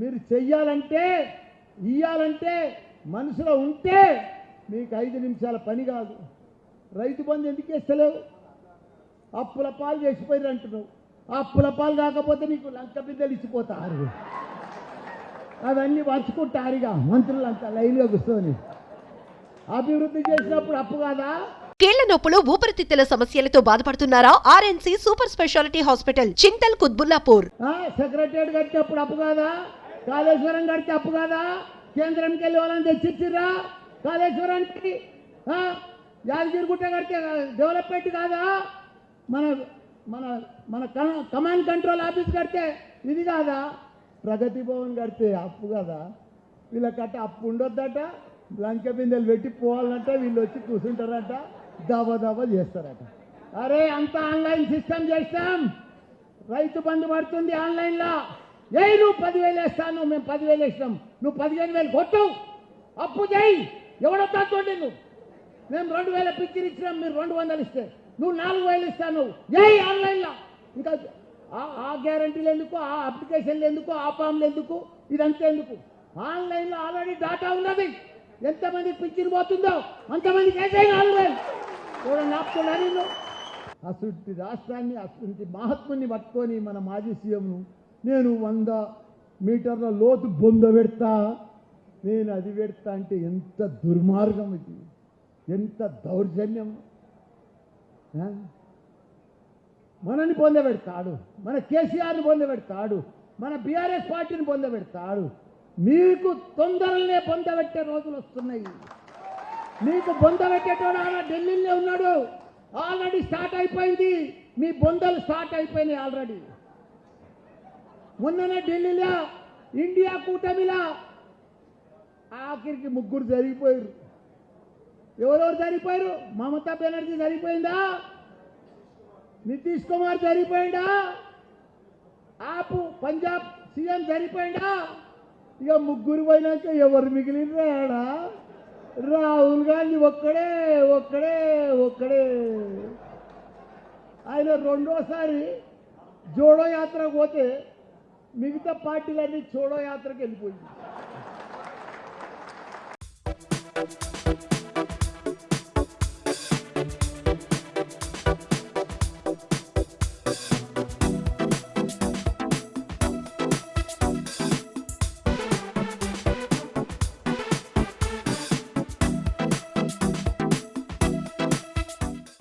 మీరు చెయ్యాలంటే ఇయ్యాలంటే మనసులో ఉంటే మీకు ఐదు నిమిషాల పని కాదు. రైతు బంధు ఎందుకు ఇస్తలేవు అప్పుల పాలు చేసిపోయారు అంటున్నావు. అప్పుల పాలు కాకపోతే నీకు లంక బిద్దలు ఇచ్చిపోతారు. అవన్నీ పంచుకుంటారుగా మంత్రులంతా లైన్గా కూర్చొని. అభివృద్ధి చేసినప్పుడు అప్పు కాదా? కీళ్ళ నొప్పులు ఊపిరితిత్తుల సమస్యలతో బాధపడుతున్నారా? R N C super speciality hospital Chintal Qutbullapur. Secretariat కడితే అప్పుడు అప్పు కాదా? కాళేశ్వరం కడితే అప్పు కాదా? కేంద్రంకి వెళ్ళి వాళ్ళని తెచ్చిచ్చిర్రా కాళేశ్వరానికి? ఆ, యాదగిరిగుట్ట కడితే డెవలప్మెంట్ కాదా? మన మన మన కమాండ్ కంట్రోల్ ఆఫీస్ కడితే ఇది కాదా? ప్రగతి భవన్ కడితే అప్పు కదా? వీళ్ళకట్ట అప్పు ఉండొద్దట. లంక బిందెలు పెట్టి పోవాలంట. వీళ్ళు వచ్చి కూర్చుంటారట దవ దవ చేస్తారట. అరే అంత ఆన్లైన్ సిస్టమ్ చేస్తాం. రైతు బంధు పడుతుంది ఆన్లైన్లో ఏ నువ్వు పదివేలు వేస్తాను మేము పదివేలు వేసినాం. నువ్వు పదిహేను వేలు కొట్టవు అప్పు చేయి ఎవడొద్దా తోటి నువ్వు మేము రెండు వేల పిక్చర్ ఇచ్చినాం మీరు రెండు వందలు ఇస్తే. నువ్వు నాలుగు వేలు ఇస్తాను. ఏ ఆన్లైన్లో. ఇంకా ఆ- ఆ గ్యారంటీలు ఎందుకు? ఆ అప్లికేషన్లు ఎందుకు? ఆ ఫామ్లు ఎందుకు? ఇదంతా ఎందుకు? ఆన్లైన్లో ఆల్రెడీ డాటా ఉన్నది. ఎంతమంది పిక్చర్ పోతుందో అంతమందికి వేసే నాలుగు వేలు. ఆపుతున్నారు అసలు రాష్ట్రాన్ని అసలు మహాత్ముని పట్టుకొని మన మాజీ సీఎంను నేను వంద మీటర్ల లోతు బొంద పెడతా నేను అది పెడతా అంటే ఎంత దుర్మార్గం ఇది? ఎంత దౌర్జన్యం? మనని పొందబెడతాడు మన కేసీఆర్ని పొందబెడతాడు మన బీఆర్ఎస్ పార్టీని పొందబెడతాడు మీకు తొందరలనే పొందబెట్టే రోజులు వస్తున్నాయి. మీకు బొందబెట్టేటోడు ఆయన ఢిల్లీలో ఉన్నాడు. ఆల్రెడీ స్టార్ట్ అయిపోయింది. మీ బొందలు స్టార్ట్ అయిపోయినాయి ఆల్రెడీ. మొన్ననే ఢిల్లీలో ఇండియా కూటమిలా ఆఖరికి ముగ్గురు జరిగిపోయారు. ఎవరెవరు జరిగిపోయారు? మమతా బెనర్జీ జరిగిపోయిందా? నితీష్ కుమార్ జరిగిపోయిందా? ఆపు పంజాబ్ సీఎం జరిగిపోయిందా? ఇక ముగ్గురు పోయినాక ఎవరు మిగిలినరా రాహుల్ గాంధీ ఒక్కడే ఒక్కడే ఒక్కడే. ఆయన రెండోసారి జోడో యాత్రకు పోతే మిగతా పార్టీలన్నీ జోడో యాత్రకు వెళ్ళిపోయింది.